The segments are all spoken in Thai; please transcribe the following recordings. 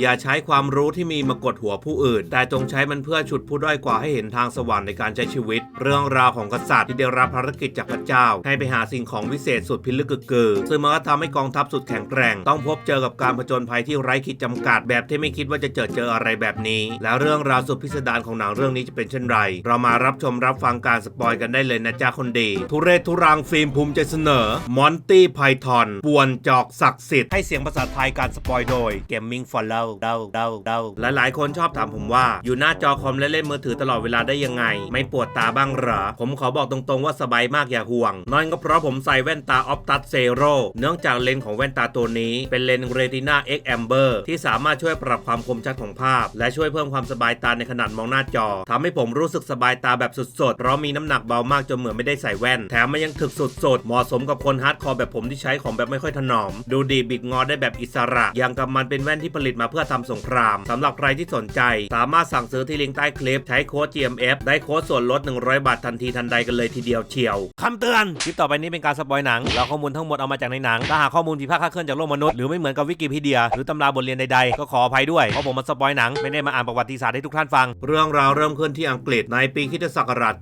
อย่าใช้ความรู้ที่มีมากดหัวผู้อื่น แต่จงใช้มันเพื่อฉุดผู้ด้อยกว่าให้เห็นทางสว่างในการใช้ชีวิต เรื่องราวของกษัตริย์ที่ได้รับภารกิจจากพระเจ้า ให้ไปหาสิ่งของวิเศษสุดพิลึกกึกกือซึ่งมันก็ทำให้กองทัพสุดแข็งแกร่ง ต้องพบเจอกับการผจญภัยที่ไร้ขีดจำกัด แบบที่ไม่คิดว่าจะเจอเจออะไรแบบนี้ แล้วเรื่องราวสุดพิสดารของหนังเรื่องนี้จะเป็นเช่นไร เรามารับชมรับฟังการสปอยกันได้เลยนะจ๊ะคนดี ทุเรศทุรังฟิล์มภูมิใจเสนอมอนตี้ไพทอนป่วนจอกศักดิ์สิทธิ์ให้เสียงภาษาไทยการสปอยโดย Gaming for l o v เดาเดาเดาหลายๆ คนชอบถามผมว่า อยู่หน้าจอคอมและเล่นมือถือตลอดเวลาได้ยังไง ไม่ปวดตาบ้างเหรอ ผมขอบอกตรงๆว่าสบายมากอย่าห่วงนั่นก็เพราะผมใส่แว่นตาออฟตัสเซโรเนื่องจากเลนส์ของแว่นตาตัวนี้ เป็นเลนส์เรตินา X Amber ที่สามารถช่วยปรับความคมชัดของภาพ และช่วยเพิ่มความสบายตาในขนาดมองหน้าจอทำให้ผมรู้สึกสบายตาแบบสุดๆเพราะมีน้ำหนักเบามากจนเหมือนไม่ได้ใส่แว่น แถมมันยังถึกสุดๆเหมาะสมกับคนฮาร์ดคอร์แบบผมที่ใช้ของแบบไม่ค่อยถนอม ดูดีบิดงอได้แบบอิสระอย่างกับมันเป็นแว่นที่ผลิตมาเพื่อทำสงครามสำหรับใครที่สนใจ สามารถสั่งซื้อที่ลิงก์ใต้คลิป ใช้โค้ด GMF ได้โค้ดส่วนลด 100 บาททันทีทันใดกันเลยทีเดียวเชียวคำเตือน คลิปต่อไปนี้เป็นการสปอยหนังแล้วข้อมูลทั้งหมดเอามาจากในหนัง ถ้าหากข้อมูลผิดพลาดคลาดเคลื่อนจากโลกมนุษย์หรือไม่เหมือนกับวิกิพีเดีย หรือตำราบทเรียนใดๆ ก็ขออภัยด้วย เพราะผมมาสปอยหนังไม่ได้มาอ่านประวัติศาสตร์ให้ทุกท่านฟัง เรื่องราวเริ่มขึ้นที่อังกฤษในปีคริสตศักราช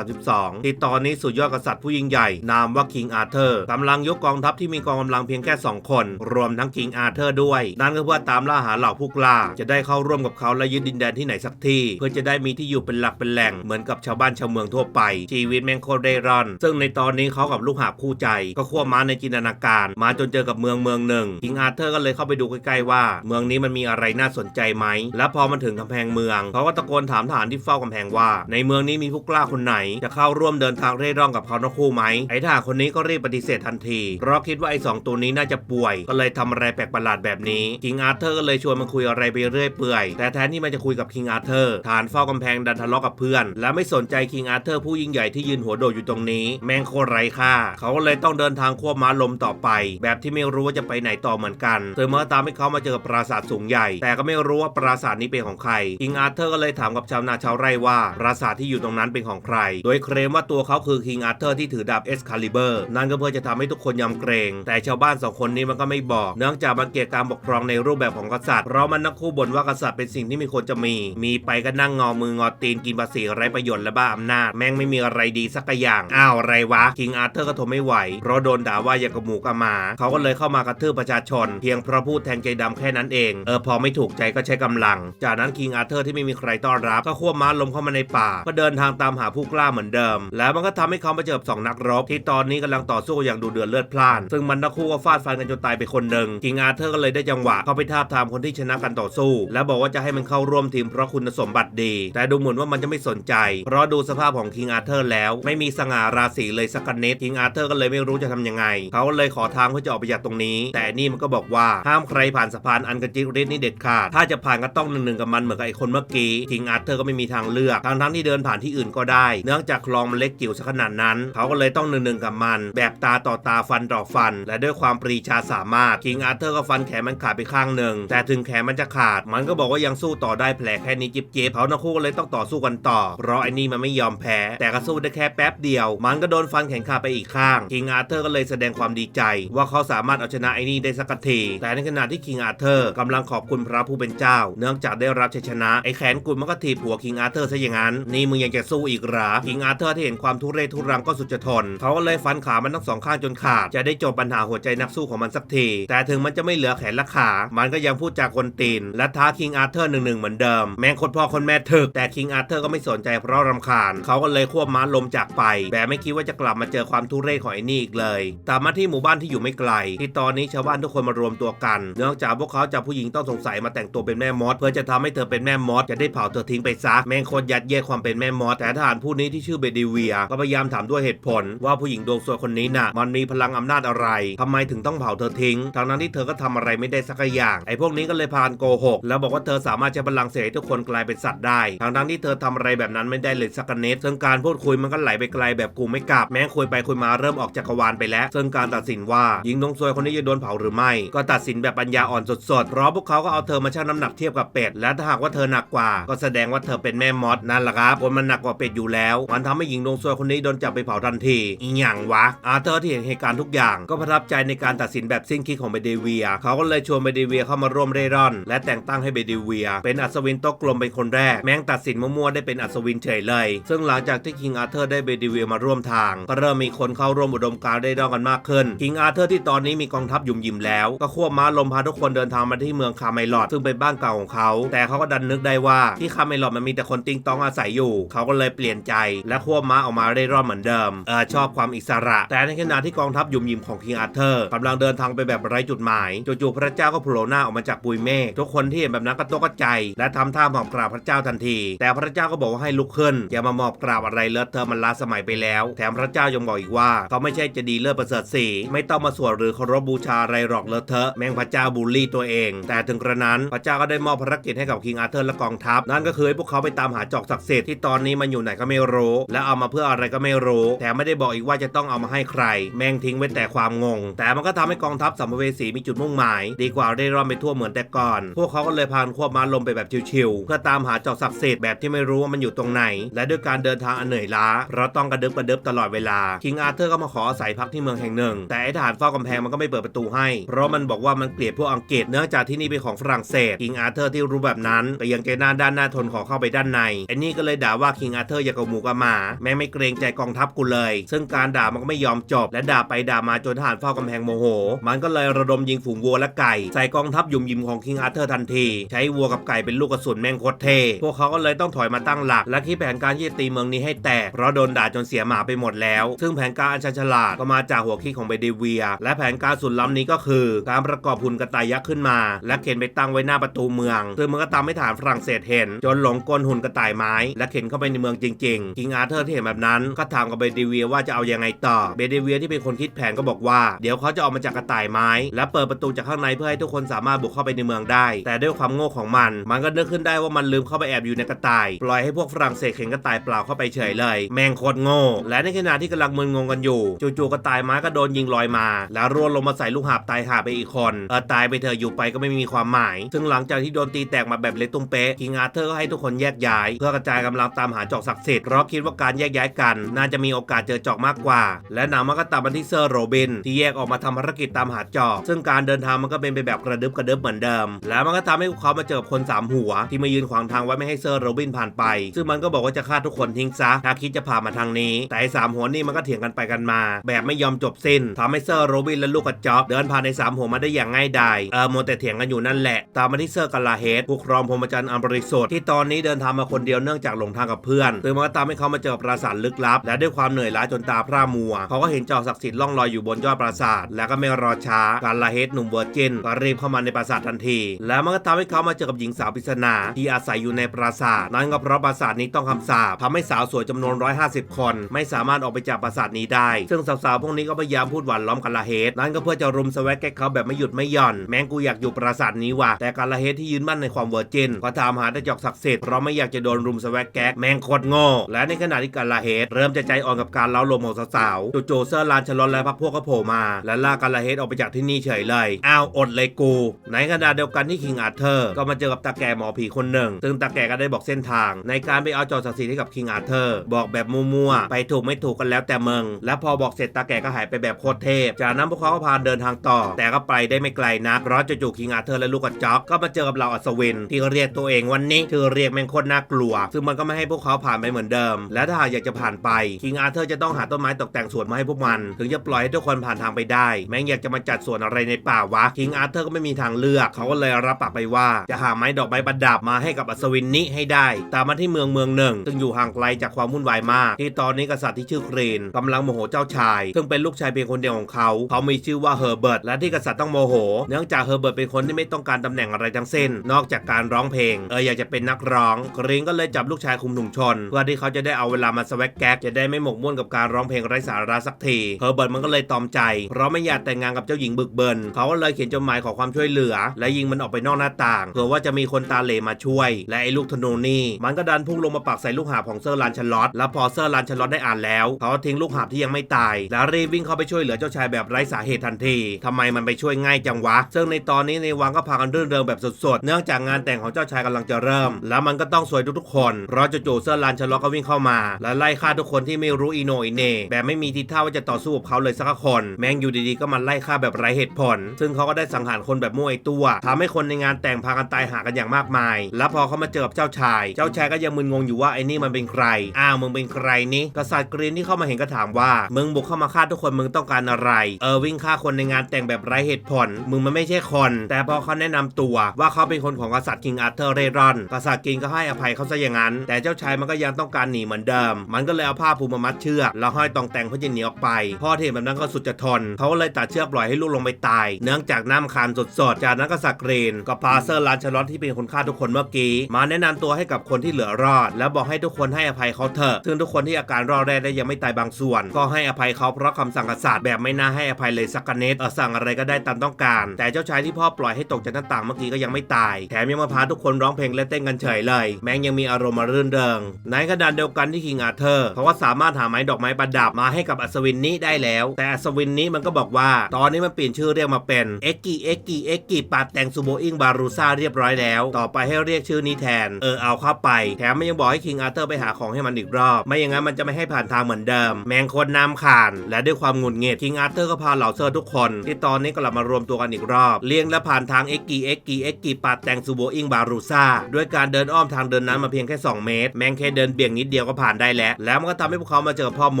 932 ที่ตอนนี้สุดยอดกษัตริย์ผู้ยิ่งใหญ่ นามว่าคิงอาเธอร์กำลังยกกองทัพที่มีกองกำลังเพียงแค่ 2 คน รวมทั้งคิงอาเธอร์ด้วย นั่นก็เพื่อตามล่าหาเหล่าผู้กล้า จะได้เข้าร่วมกับเขาและยึดดินแดนที่ไหนสักที่ เพื่อจะได้มีที่อยู่เป็นหลักเป็นแหล่งเหมือนกับชาวบ้านชาวเมืองทั่วไป ชีวิตแมงโคเร่ร่อน ซึ่งในตอนนี้เขากับลูกหาบคู่ใจ ก็ควม้าในจินตนาการ มาจนเจอกับเมืองเมืองหนึ่งคิงอาเธอร์ก็เลยเข้าไปดูใกล้ๆว่า เมืองนี้มันมีอะไรน่าสนใจไหมและพอมันถึงกำแพงเมืองเขาก็ตะโกนถามทหารที่เฝ้ากำแพงว่า ในเมืองนี้มีผู้กล้าคนไหน จะเข้าร่วมเดินทางเร่ร่อนกับเขาทั้งคู่ไหมไอ้ทหารคนนี้ก็รีบปฏิเสธทันทีเพราะคิดว่าไอ้สองตัวนี้น่าจะป่วย ก็เลยทำอะไรแปลกประหลาดแบบนี้คิงอาเธอร์ก็เลยชวนมันคุยอะไรไปเรื่อยเปื่อย แต่แทนที่มันจะคุยกับคิงอาเธอร์ฐานเฝ้ากำแพงดันทะเลาะกับเพื่อน และไม่สนใจคิงอาเธอร์ผู้ยิ่งใหญ่ที่ยืนหัวโดดอยู่ตรงนี้ แม่งโคตรไร้ค่า เขาก็เลยต้องเดินทางควบม้าลมต่อไป แบบที่ไม่รู้ว่าจะไปไหนต่อเหมือนกันเธอเมื่อตามให้เขามาเจอปราสาทสูงใหญ่ แต่ก็ไม่รู้ว่าปราสาทนี้เป็นของใครคิงอาเธอร์ก็เลยถามกับชาวนาชาวไร่ว่าปราสาทที่อยู่ตรงนั้นเป็นของใคร โดยเคลมว่าตัวเขาคือคิงอาเธอร์ที่ถือดาบเอสคาลิเบอร์นั่นก็เพื่อจะทำให้ทุกคนยำเกรง แต่ชาวบ้านสองคนนี้มันก็ไม่บอก เนื่องจากมันเกลียดการปกครองในรูปแบบของกษัตริย์เรามันนักคู่บ่นว่ากษัตริย์เป็นสิ่งที่ไม่ควรจะมี มีไปก็นั่งงอมืองอตีนกินภาษีไร้ประโยชน์และบ้าอำนาจ แม่งไม่มีอะไรดีสักอย่าง อ้าวอะไรวะ คิงอาร์เธอร์ก็ทนไม่ไหว เพราะโดนด่าว่าอย่างกับหมูกับหมา เขาก็เลยเข้ามากระทืบประชาชน เพียงเพราะพูดแทงใจดำแค่นั้นเอง เออพอไม่ถูกใจก็ใช้กำลัง จากนั้นคิงอาร์เธอร์ที่ไม่มีใครต้อนรับก็ควบม้าลมเข้ามาในป่า ก็เดินทางตามหาผู้กล้าเหมือนเดิม แล้วมันก็ทำให้เขามาเจอสองนักรบ ที่ตอนนี้กำลังต่อสู้อย่างดูเดือดเลือดพล่าน ซึ่งมันทั้งคู่ก็ฟาดฟันกันจนตายไปคนหนึ่งคิงอาเธอร์ก็เลยได้จังหวะเข้าไปทาบทามคนที่ชนะกันต่อสู้ แล้วบอกว่าจะให้มันเข้าร่วมทีมเพราะคุณสมบัติดี แต่ดูเหมือนว่ามันจะไม่สนใจ เพราะดูสภาพของคิงอาเธอร์แล้ว ไม่มีสง่าราศีเลยสักนิดคิงอาเธอร์ก็เลยไม่รู้จะทำยังไง เขาเลยขอทางเพื่อจะออกไปจากตรงนี้ แต่นี่มันก็บอกว่าห้ามใครผ่านสะพานอันกระจิกริดนี่เด็ดขาดถ้าจะผ่านก็ต้องหนึ่งหนึ่งกับมันเหมือนกับไอ้คนเมื่อกี้คิงอาเธอร์ก็ไม่มีทางเลือกทั้งทั้งที่เดินผ่านที่อื่นก็ได้ เนื่องจากคลองมันเล็กจิ๋วสักขนาดนั้น เขาก็เลยต้องหนึ่งหนึ่งกับมัน แบบตาต่อตาฟันต่อฟัน และด้วยความปรีชาสามารถคิงอาเธอร์ก็ฟันแขนมันขาดไปข้างหนึ่งแต่ถึงแขนมันจะขาด มันก็บอกว่ายังสู้ต่อได้แผลแค่นี้จิบเจิบเขาทั้งคู่ก็เลยต้องต่อสู้กันต่อ เพราะไอ้นี่มันไม่ยอมแพ้ แต่ก็สู้ได้แค่แป๊บเดียว มันก็โดนฟันแขนขาไปอีกข้างคิงอาเธอร์ก็เลยแสดงความดีใจ ว่าเขาสามารถเอาชนะไอ้นี่ได้สักทีแต่ในขณะที่คิงอาเธอร์กำลังขอบคุณพระผู้เป็นเจ้า เนื่องจากได้รับชัยชนะไอ้แขนกุลมันก็ถีบหัวคิงอาเธอร์ซะอย่างนั้นนี่มึงยังจะสู้อีกหรอคิงอาเธอร์ที่เห็นความทุเรศทุรังก็สุดจะทนเขาก็เลยฟันขามันทั้งสองข้างจนขาดจะได้จบปัญหาหัวใจนักสู้ของมันสักทีแต่ถึงมันจะไม่เหลือแขนและขา มันก็ยังพูดจากคนตีน และท้าคิงอาร์เธอร์หนึ่งหนึ่งเหมือนเดิม แม่งคนพ่อคนแม่ถึกแต่คิงอาร์เธอร์ก็ไม่สนใจเพราะรำคาญ เขาก็เลยควบม้าลมจากไป แบบไม่คิดว่าจะกลับมาเจอความทุเรศของไอ้นี่อีกเลยตามมาที่หมู่บ้านที่อยู่ไม่ไกล ที่ตอนนี้ชาวบ้านทุกคนมารวมตัวกัน เนื่องจากพวกเขาจับผู้หญิงต้องสงสัยมาแต่งตัวเป็นแม่มดเพื่อจะทำให้เธอเป็นแม่มดจะได้เผาเธอทิ้งไปซะแม่งโคตรยัดเยียดความเป็นแม่มดแต่ทหารผู้นี้ที่ชื่อเบดิเวีย ก็พยายามถามด้วยเหตุผล ว่าผู้หญิงดวงสวยคนนี้น่ะ มันมีพลังอำนาจอะไรทำไมถึงต้องเผาเธอทิ้งทั้งนั้นที่เธอก็ทำอะไรไม่ได้สักอย่างไอ้พวกนี้ก็เลยพานโกหกแล้วบอกว่าเธอสามารถใช้พลังเสกทุกคนกลายเป็นสัตว์ได้ทั้งทั้งที่เธอทำอะไรแบบนั้นไม่ได้เลยสักนิดซึ่งการพูดคุยมันก็ไหลไปไกลแบบกูไม่กลับ แม้คุยไปคุยมาเริ่มออกจักรวาลไปแล้ว ซึ่งการตัดสินว่าหญิงดวงสวยคนนี้จะโดนเผาหรือไม่ ก็ตัดสินแบบปัญญาอ่อนสดๆเพราะพวกเขาก็เอาเธอมาชั่งน้ำหนักเทียบกับเป็ดและถ้าหากว่าเธอหนักกว่า ก็แสดงว่าเธอเป็นแม่มดนั่นแหละครับคนมันหนักกว่าเป็ดอยู่แล้ว มันทำให้หญิงดวงสวยคนนี้โดนจับไปเผาทันทีอีหยังวะอาเธอร์ที่เห็นเหตุการณ์ทุกอย่าง ก็ประทับใจในการตัดสินแบบสิ้นคิดของเบเดเวีย เขาก็เลยชวนเบเดเวียเข้ามาร่วมเร่ร่อน และแต่งตั้งให้เบดิเวีย เป็นอัศวินโต๊ะกลมเป็นคนแรก แม่งตัดสินมั่วๆได้เป็นอัศวินเฉยเลย ซึ่งหลังจากที่คิงอาร์เธอร์ได้เบดิเวียมาร่วมทาง ก็เริ่มมีคนเข้าร่วมอุดมการณ์ได้ร่อนกันมากขึ้น คิงอาร์เธอร์ที่ตอนนี้มีกองทัพยุ่มยิมแล้ว ก็ควบม้าลมพาทุกคนเดินทางมาที่เมืองคาเมลอดซึ่งเป็นบ้านเก่าของเขา แต่เขาก็ดันนึกได้ว่าที่คาเมลอดมันมีแต่คนติงตองอาศัยอยู่ เขาก็เลยเปลี่ยนใจ และควบม้าออกมาเร่ร่อนเหมือนเดิมเออชอบความอิสระ แต่ในขณะที่กองทัพยุ่มยิมของคิงอาเธอร์กำลังเดินทางไปแบบไร้จุดหมายจู่ๆพระเจ้าก็โผล่หน้าออกมาจากปุยเมฆทุกคนที่เห็นแบบนั้นก็ตกใจ และทำท่าหมอบกราบพระเจ้าทันที แต่พระเจ้าก็บอกว่าให้ลุกขึ้นอย่ามาหมอบกราบอะไรเลอะเทอะมันล้าสมัยไปแล้ว แถมพระเจ้ายังบอกอีกว่าเขาไม่ใช่จะดีเลิศประเสริฐสีไม่ต้องมาสวดหรือเคารพบูชาอะไรหรอกเลอะเทอะแม่งพระเจ้าบูลลี่ตัวเอง แต่ถึงกระนั้นพระเจ้าก็ได้มอบภารกิจให้กับคิงอาร์เธอร์และกองทัพนั่นก็คือให้พวกเขาไปตามหาจอกศักดิ์สิทธิ์ที่ตอนนี้มันอยู่ไหนก็ไม่รู้ และเอามาเพื่ออะไรก็ไม่รู้แถมไม่ได้บอกอีกว่าจะต้องเอามาให้ใคร แม่งทิ้งไว้แต่ความงง แต่มันก็ทำให้กองทัพสัมภเวสีมีจุดมุ่งหมาย ดีกว่าได้ร่อนไปทั่วเหมือนแต่ก่อน พวกเขาก็เลยพานควบม้าลมไปแบบชิวๆเพื่อตามหาจอกศักดิ์สิทธิ์แบบที่ไม่รู้ว่ามันอยู่ตรงไหน และด้วยการเดินทางอันเหนื่อยล้า เราต้องกระดึบกระดึบตลอดเวลาคิงอาร์เธอร์ก็มาขออาศัยพักที่เมืองแห่งหนึ่ง แต่ไอ้ทหารเฝ้ากำแพงมันก็ไม่เปิดประตูให้ เพราะมันบอกว่ามันเกลียดพวกอังกฤษเนื่องจากที่นี่เป็นของฝรั่งเศสคิงอาร์เธอร์ที่รู้แบบนั้นก็ยังใจหน้าด้านหน้าทนขอเข้าไปด้านในไอ้นี่ก็เลยด่าว่าคิงอาร์เธอร์อย่ากกับหมูกับหมาแม่งไม่เกรงใจกองทัพกูเลย ซึ่งการด่ามันก็ไม่ยอมจบ และด่าไปด่ามาจนทหารเฝ้ากำแพงโมโห มันก็เลยระดมยิงฝูงวัวและไก่ใส่กองทัพยุ่มยิมของคิงอาร์เธอร์ทันที ใช้วัวกับไก่เป็นลูกกระสุนแม่งโคตรเท พวกเขาก็เลยต้องถอยมาตั้งหลัก และคิดแผนการที่จะตีเมืองนี้ให้แตก เพราะโดนด่าจนเสียหมาไปหมดแล้ว ซึ่งแผนการอันชันฉลาดก็มาจากหัวคิดของเบเดเวีย และแผนการสุดล้ำนี้ก็คือ การประกอบหุ่นกระต่ายยักษ์ขึ้นมา และเข็นไปตั้งไว้หน้าประตูเมืองซึ่งมันก็ตามให้ฐานฝรั่งเศสเห็น จนหลงกลหุ่นกระต่ายไม้ และเข็นเข้าไปในเมืองจริงๆคิงอาร์เธอร์ที่เห็นแบบนั้นก็ถามกับเบเดเวียว่าจะเอายังไงต่อเบเดเวียที่เป็นคนคิดแผนก็บอกว่า เดี๋ยวเขาจะออกมาจากกระต่ายไม้ และเปิดประตูจากข้างในเพื่อให้ทุกคนสามารถบุกเข้าไปในเมืองได้ แต่ด้วยความโง่ของมัน มันก็นึกขึ้นได้ว่ามันลืมเข้าไปแอบอยู่ในกระต่าย ปล่อยให้พวกฝรั่งเศสเข็นกระต่ายเปล่าเข้าไปเฉยเลย แมงโคตรโง่ และในขณะที่กำลังมึนงงกันอยู่ จู่ๆกระต่ายไม้ก็โดนยิงลอยมา แล้วร่วงลงมาใส่ลูกหาบตายหาไปอีกคนเออตายไปเถออยู่ไปก็ไม่มีความหมาย ซึ่งหลังจากที่โดนตีแตกมาแบบเละตุ้มเป๊ะคิงอาร์เธอร์ก็ให้ทุกคนแยกย้าย เพื่อกระจายกำลังตามหาจอกศักดิ์สิทธิ์เพราะคิดว่าการแยกย้ายกัน น่าจะมีโอกาสเจอจอกมากกว่า และหนังมันก็ตัดมาที่เซอร์โรบินที่แยกออกมาทำภารกิจตามหาจอก ซึ่งการเดินทางมันก็เป็นไปแบบกระดึบกระดึบเหมือนเดิมแล้วมันก็ทำให้พวกเขามาเจอคนสามหัว ที่มายืนขวางทางไว้ไม่ให้เซอร์โรบินผ่านไป ซึ่งมันก็บอกว่าจะฆ่าทุกคนทิ้งซะถ้าคิดจะผ่านมาทางนี้ แต่สามหัวนี่มันก็เถียงกันไปกันมา แบบไม่ยอมจบสิ้นทำให้เซอร์โรบินและลูกกระจอกเดินผ่านในสามหัวมาได้อย่างง่ายดายเออโมวแต่เถียงกันอยู่นั่นแหละ ตามมาที่เซอร์กาลาเฮดผู้ครองพรหมจรรย์อันบริสุทธิ์ที่ตอนนี้เดินทางมาคนเดียวเนื่องจากหลงทางกับเพื่อนซึ่งมันก็ตามให้เขามาเจอปราสาทลึกลับ และด้วยความเหนื่อยล้าจนตาพร่ามัวเขาก็เห็นจอศักดิ์สิทธิ์ล่องลอยอยู่บนยอดปราสาท แล้วก็ไม่รอช้ากาลาเฮดหนุ่มเวอร์จินก็รีบเข้ามาในปราสาททันที แล้วมันก็ทำให้เขามาเจอกับหญิงสาวปริศนาที่อาศัยอยู่ในปราสาทนั่นก็เพราะปราสาทนี้ต้องคำสาปทำให้สาวสวยจำนวน 150 คน ไม่สามารถออกไปจากปราสาทนี้ได้ ซึ่งสาวๆพวกนี้ก็พยายามพูดหวานล้อมกาลาเฮดนั่นก็เพื่อจะรุมสวักแกกเขาแบบไม่หยุดไม่หย่อน แม้งกูอยากอยู่ปราสาทนี้ว่ะแต่กาลาเฮดที่ยืนมั่นในความเวอร์จินก็ตามหาแต่จอกศักดิ์สิทธิ์เพราะไม่อยากจะโดนรุมสวักแกกแมงโคตรโง่และในขณะที่กาลาเฮดเริ่มจะใจอ่อนกับการเล้าลมของสาวๆจู่ๆเซอร์ลานชลอนและพรรคพวกก็โผล่มา และลากกาลาเฮดออกไปจากที่นี่เฉยเลยอ้าวอดเลยกู ในขณะเดียวกันที่คิงอาร์เธอร์ก็มาเจอกับตาแก่หมอผีคนหนึ่ง ซึ่งตาแก่ก็ได้บอกเส้นทาง ในการไปเอาจอศักดิ์สิทธิ์ให้กับคิงอาร์เธอร์บอกแบบมั่วๆไปถูกไม่ถูกกันแล้วแต่เมึงและพอบอกเสร็จตาแก่ก็หายไปแบบโคตรเทพ จากนั้นพวกเขาก็พาเดินทางต่อ แต่ก็ไปได้ไม่ไกลนักเพราะจู่ๆคิงอาร์เธอร์และลูกกระจอกก็มาเจอกับเหล่าอัศวิน ที่เรียกตัวเองวันนี้คือเรียกแมงโคตรน่ากลัว ซึ่งมันก็ไม่ให้พวกเขาผ่านไปเหมือนเดิม และถ้าหากอยากจะผ่านไปคิงอาร์เธอร์จะต้องหาต้นไม้ตกแต่งสวนมาให้พวกมัน ถึงจะปล่อยให้ทุกคนผ่านทางไปได้ แม่งอยากจะมาจัดสวนอะไรในป่าวะคิงอาเธอร์ก็ไม่มีทางเลือกเขาก็เลยรับปากไปว่า จะหาไม้ดอกไม้ประดับมาให้กับอัศวินนี้ให้ได้ ตามมาที่เมืองเมืองหนึ่ง ซึ่งอยู่ห่างไกลจากความวุ่นวายมาก ที่ตอนนี้กษัตริย์ที่ชื่อครีนกำลังโมโหเจ้าชาย ซึ่งเป็นลูกชายเพียงคนเดียวของเขา เขามีชื่อว่าเฮอร์เบิร์ต และที่กษัตริย์ต้องโมโห เนื่องจากเฮอร์เบิร์ตเป็นคนที่ไม่ต้องการตำแหน่งอะไรทั้งสิ้น นอกจากการร้องเพลง เอออยากจะเป็นนักร้องครีนก็เลยจับลูกชายคุมถุงชน เพื่อที่เขาจะได้เอาเวลามาสวักแก๊ก จะได้ไม่หมกมุ่นกับการร้องเพลงไร้สาระสักที เฮอร์เบิร์ตมันก็เลยตอมใจ เพราะไม่อยากแต่งงานกับเจ้าหญิงบึกเบินเขาก็เลยเขียนจดหมายขอความช่วยเหลือและยิงมันออกไปนอกหน้าต่างเผื่อว่าจะมีคนตาเหลมาช่วย และไอ้ลูกธนูนี่ มันก็ดันพุ่งลงมาปักใส่ลูกหาบของเซอร์ลานชลอตแล้วพอเซอร์ลานชลอตได้อ่านแล้ว เขาก็ทิ้งลูกหาบที่ยังไม่ตาย แล้วรีบวิ่งเข้าไปช่วยเหลือเจ้าชายแบบไร้สาเหตุทันทีทำไมมันไปช่วยง่ายจังวะ ซึ่งในตอนนี้ในวังก็พากันรื่นเริงแบบสดๆ เนื่องจากงานแต่งของเจ้าชายกำลังจะเริ่ม แล้วมันก็ต้องสวยทุกๆคนเพราะจู่ๆเซอร์ลานชลอตก็วิ่งเข้ามา และไล่ฆ่าทุกคนที่ไม่รู้อีโนอีเน่แบบไม่มีทีท่าว่าจะต่อสู้กับเขาเลยสักคน แมงอยู่ดีๆก็มาไล่ฆ่าแบบไร้เหตุผล ซึ่งเขาก็ได้สังหารคนแบบมั่วไอตัวทำให้คนในงานแต่งพากันตายหากันอย่างมากมาย แล้วพอเขามาเจอกับเจ้าชาย เจ้าชายก็ยังมึนงงอยู่ว่าไอ้นี่มันเป็นใคร อ้าวมึงเป็นใครนี่ กษัตริย์กรีนที่เข้ามาเห็นก็ถามว่า มึงบุกเข้ามาฆ่าทุกคนมึงต้องการอะไร เออวิ่งฆ่าคนในงานแต่งแบบไร้เหตุผล มึงมันไม่ใช่คน แต่พอเขาแนะนำตัวว่าเขาเป็นคนของกษัตริย์คิงอาร์เธอร์เรรอน กษัตริย์กินก็ให้อภัยเขาซะอย่างนั้น แต่เจ้าชายมันก็ยังต้องการหนีเหมือนเดิม มันก็เลยเอาผ้าผูกมามัดเชือกแล้วห้อยตองแต่งเพื่อจะหนีออกไปพ่อเทพแบบนั้นก็สุดจะทนเขาเลยตัดเชือกปล่อยให้ลูกลงไปตาย เนื่องจากน้ำคานสดๆ จากนั้นกษัตริย์กรีนก็พาเซอร์ลานชาลอตที่เป็นคนฆ่าทุกคนเมื่อกี้ มาแนะนำตัวให้กับคนที่เหลือรอด แล้วบอกให้ทุกคนให้อภัยเขาเถอะซึ่งทุกคนที่อาการรอดแรกได้ยังไม่ตายบางส่วน ก็ให้อภัยเขาเพราะคำสั่งกษัตริย์แบบไม่น่าให้อภัยเลยสักกะนิดเออสั่งอะไรก็ได้ตามต้องการ แต่เจ้าชายที่พ่อปล่อยให้ตกจากหน้าต่างเมื่อกี้ก็ยังไม่ตาย แถมยังมาพาทุกคนร้องเพลงและเต้นกันเฉยเลย แม้งยังมีอารมณ์มารื่นเริงในขณะเดียวกันที่คิงอาเธอร์เขาก็สามารถหาไม้ดอกไม้ประดับมาให้กับอัศวินนี้ได้แล้ว แต่อัศวินนี้มันก็บอกว่า ตอนนี้มันเปลี่ยนชื่อเรียกมาเป็นเอ็กกี้เอ็กกี้เอ็กกี้ปาแตงซูโบอิงบารูซาเรียบร้อยแล้ว ต่อไปให้เรียกชื่อนี้แทน เออเอาเข้าไป แถมมันยังบอกให้คิงอาร์เธอร์ไปหาของให้มันอีกรอบ ไม่อย่างนั้นมันจะไม่ให้ผ่านทางเหมือนเดิม แมงคนน้ำขาน และด้วยความหงุดหงิดคิงอาร์เธอร์ก็พาเหล่าเซอร์ทุกคน ที่ตอนนี้กลับมารวมตัวกันอีกรอบ เลี่ยงและผ่านทางเอ็กกี้เอ็กกี้เอ็กกี้ปาแตงซูโบอิงบารูซาด้วยการเดินอ้อมทางเดินนั้นมาเพียงแค่ 2 เมตร แมงแค่เดินเบี่ยงนิดเดียวก็ผ่านได้แล้ว แล้วมันก็ทำให้พวกเขามาเจอพ่อม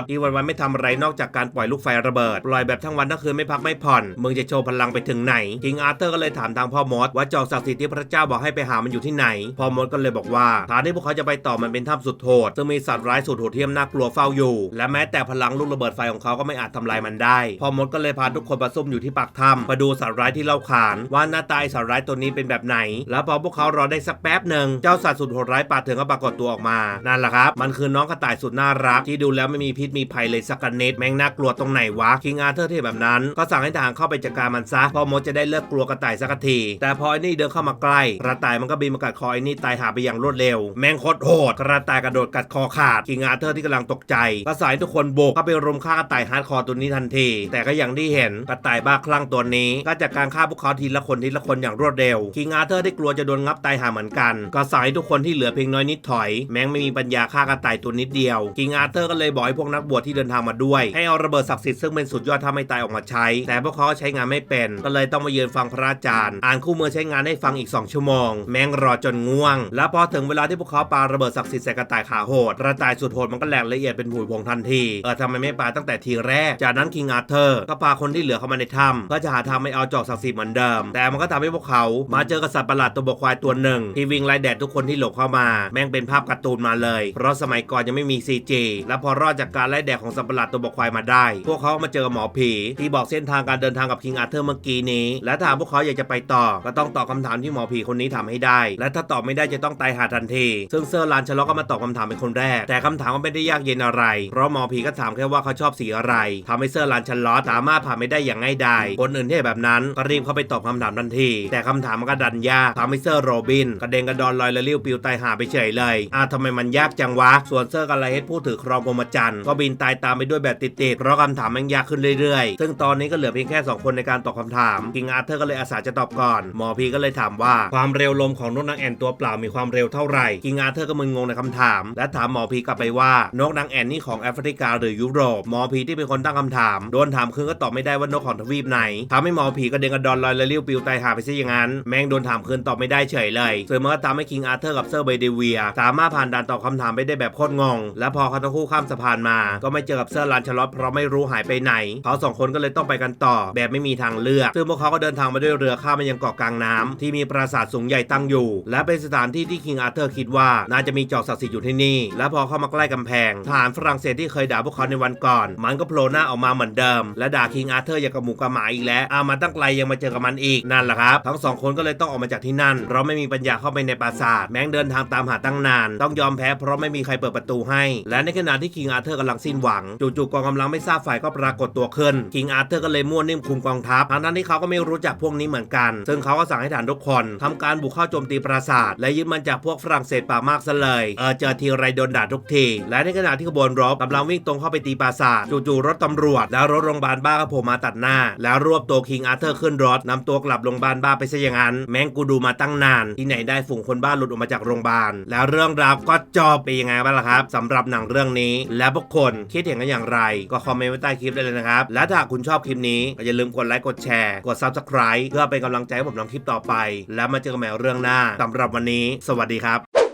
ดที่วันๆไม่ทำอะไรนอกจากการปล่อยลูกไฟระเบิด ปล่อยแบบทั้งวันทั้งคืนไม่พักไม่ผ่อนมึงจะโชว์พลังไปถึงไหนคิงอาร์เธอร์ก็เลยถามทางพ่อมดว่าจอกศักดิ์สิทธิ์ที่พระเจ้าบอกให้ไปหามันอยู่ที่ไหน พ่อมดก็เลยบอกว่าทางที่พวกเขาจะไปต่อมันเป็นถ้ำสุดโหดซึ่งมีสัตว์ร้ายสุดโหดเหี้ยมน่ากลัวเฝ้าอยู่ และแม้แต่พลังลูกระเบิดไฟของเขาก็ไม่อาจทำลายมันได้ พ่อมดก็เลยพาทุกคนมาซุ่มอยู่ที่ปากถ้ำมาดูสัตว์ร้ายที่เล่าขานว่าหน้าตาสัตว์ร้ายตัวนี้เป็นแบบไหน แล้วพอพวกเขารอได้สักแป๊บหนึ่งเจ้าสัตว์สุดโหดร้ายป่าเถื่อนก็ปรากฏตัวออกมานั่นแหละครับ มันคือน้องกระต่ายสุดน่ารัก ที่ดูแล้วไม่มีพิษมีภัยเลยสักนิดแม่งน่ากลัวตรงไหนวะคิงอาเธอร์เทพแบบนั้น ก็สั่งให้ทหารเข้าไปจัดการมันซะพอมดจะได้เลิกกลัวกระต่ายสักที แต่พอไอ้นี่เดินเข้ามาใกล้กระต่ายมันก็บินมากัดคอไอ้นี่ตายหาไปอย่างรวดเร็ว แมงโคตรโหดกระต่ายกระโดดกัดคอขาดคิงอาเธอร์ที่กำลังตกใจก็สายทุกคนโบกเข้าไปรุมฆ่ากระต่ายฮาร์ดคอร์ตัวนี้ทันที แต่ก็อย่างที่เห็นกระต่ายบ้าคลั่งตัวนี้ ก็จากการฆ่าพวกเขาทีละคนทีละคนอย่างรวดเร็วคิงอาเธอร์ได้กลัวจะโดนงับตายหาเหมือนกัน ก็สายทุกคนที่เหลือเพียงน้อยนิดถอย แม้งไม่มีปัญญาฆ่ากระต่ายตัวนิดเดียวคิงอาเธอร์ก็เลยบอกให้พวกนักบวชที่เดินทางมาด้วย ให้เอาระเบิดศักดิ์สิทธิ์ซึ่งเป็นสุดยอดถ้าไม่ตายออกมาใช้ แต่พวกเขาใช้งานไม่เป็นก็เลยต้องมายืนฟังพระอาจารย์อ่านคู่มือใช้งานให้ฟังอีก 2 ชั่วโมง แม่งรอจนง่วง แล้วพอถึงเวลาที่พวกเขาปาระเบิดศักดิ์สิทธิ์ใส่กระต่ายขาโหดกระต่ายสุดโหดมันก็แหลกละเอียดเป็นผุยผงทันที เออทำไมไม่ปาตั้งแต่ทีแรก จากนั้นคิงอาเธอร์ก็พาคนที่เหลือเข้ามาในถ้ำก็จะหาทางไม่เอาจอกศักดิ์สิทธิ์เหมือนเดิม แต่มันก็ทำให้พวกเขามาเจอกับสัตว์ประหลาดตัวบกควายตัวหนึ่งที่วิ่งไล่แดดทุกคนที่หลบเข้ามา แม่งเป็นภาพการ์ตูนมาเลย เพราะสมัยก่อนยังไม่มี CG และพอรอดจากการไล่แดดของสัตว์ประหลาดตัวบกควายมาได้ พวกเขามาเจอหมอผีที่บอกเส้นทางการเดินทางกับคิงอาเธอร์เมื่อกี้นี้ และถ้าพวกเขาอยากจะไปต่อ ก็ต้องตอบคำถามที่หมอผีคนนี้ทำให้ได้ และถ้าตอบไม่ได้จะต้องตายหาทันที ซึ่งเซอร์ลานชะลอก็มาตอบคำถามเป็นคนแรก แต่คำถามก็ไม่ได้ยากเย็นอะไร เพราะหมอผีก็ถามแค่ว่าเขาชอบสีอะไรทำให้เซอร์ลานชะลอสามารถผ่านไม่ได้อย่างง่ายดายคนอื่นที่แบบนั้นก็รีบเข้าไปตอบคำถามทันที แต่คำถามมันก็ดันยากทำให้เซอร์โรบินกระเด็นกระดอนลอยละลิ้วปิวตายหาไปเฉยเลยอะทำไมมันยากจังวะ ส่วนเซอร์กาลาเฮดผู้ถือครองพรมจันทร์ก็บินตายตามไปด้วยแบบติดๆเพราะคำถามมันยากขึ้นเรื่อยๆ ซึ่งตอนนี้ก็เหลือเพียงแค่สองคนในการตอบคำถามกิงอาเธอร์ก็เลยอาสาจะตอบก่อน หมอพีก็เลยถามว่าความเร็วลมของนกนางแอ่นตัวเปล่ามีความเร็วเท่าไหร่กิงอาเธอร์ก็มึนงงในคำถาม และถามหมอพีกลับไปว่านกนางแอ่นนี่ของแอฟริกาหรือยุโรปหมอพีที่เป็นคนตั้งคำถามโดนถามคืนก็ตอบไม่ได้ว่านกของทวีปไหนทำให้หมอพีก็เด้งกระดอนลอยละลิ้วปิวตายหาไปซะอย่างนั้น แม่งโดนถามคืนตอบไม่ได้เฉยเลยซึ่งมันก็ทำให้คิงอาเธอร์กับเซอร์เบเดเวียสามารถผ่านด่านตอบคำถามไปได้แบบโคตรงง และพอเขาทั้งคู่ข้ามสะพานมา ก็ไม่เจอกับเซอร์ลานชลอตเพราะไม่รู้หายไปไหนเขาสองคนก็เลยต้องไปกันต่อแบบไม่มีทางเลือกซึ่งพวกเขาก็เดินทางมาด้วยเรือข้ามมายังเกาะกลางน้ำที่มีปราสาทสูงใหญ่ตั้งอยู่ และเป็นสถานที่ที่คิงอาเธอร์คิดว่าน่าจะมีจอกศักดิ์สิทธิ์อยู่ที่นี่ และพอเข้ามาใกล้กำแพงทหารฝรั่งเศสที่เคยด่าพวกเขาในวันก่อน มันก็โผล่หน้าออกมาเหมือนเดิม และด่าคิงอาเธอร์อย่างกับหมูกระหมาอีกแล้วอามาตั้งไกลยังมาเจอกับมันอีกนั่นแหละครับทั้งสองคนก็เลยต้องออกมาจากที่นั่น เราไม่มีปัญญาเข้าไปในปราสาทแม้งเดินทางตามหาตั้งนาน ต้องยอมแพ้เพราะไม่มีใครเปิดประตูให้ และในขณะที่คิงอาเธอร์กำลังสิ้นหวังจู่ๆกองกำลังไม่ทราบฝ่ายก็ปรากฏตัวขึ้นคิงอาเธอร์ก็เลยมั่วนิ่มคุมกองทัพทั้งนั้นที่เขาก็ไม่รู้จักพวกนี้เหมือนกันซึ่งเขาก็สั่งให้ฐานทุกคนทำการบุกเข้าโจมตีปราสาท และยึดมันจากพวกฝรั่งเศสป่ามากซะเลยเออเจอทีไรโดนด่าทุกที และในขณะที่ขบวนรบกำลังวิ่งตรงเข้าไปตีปราสาทจู่ๆรถตำรวจ แล้วรถโรงพยาบาลบ้าก็โผล่มาตัดหน้า แล้วรวบตัวคิงอาร์เธอร์ขึ้นรถนำตัวกลับโรงพยาบาลบ้าไปซะอย่างนั้นแม่งกูดูมาตั้งนาน ที่ไหนได้ฝูงคนบ้าหลุดออกมาจากโรงพยาบาลแล้วเรื่องราวก็จบไปยังไงบ้างล่ะครับสำหรับหนังเรื่องนี้ และพวกคนคิดเห็นกันอย่างไร ก็คอมเมนต์ไว้ใต้คลิปได้เลยนะครับและถ้าคุณชอบคลิปนี้ก็อย่าลืมกดไลค์กดแชร์กด Subscribe เพื่อเป็นกำลังใจให้ผมทำคลิปต่อไป แล้วมาเจอกันใหม่เรื่องหน้าสำหรับวันนี้ สวัสดีครับ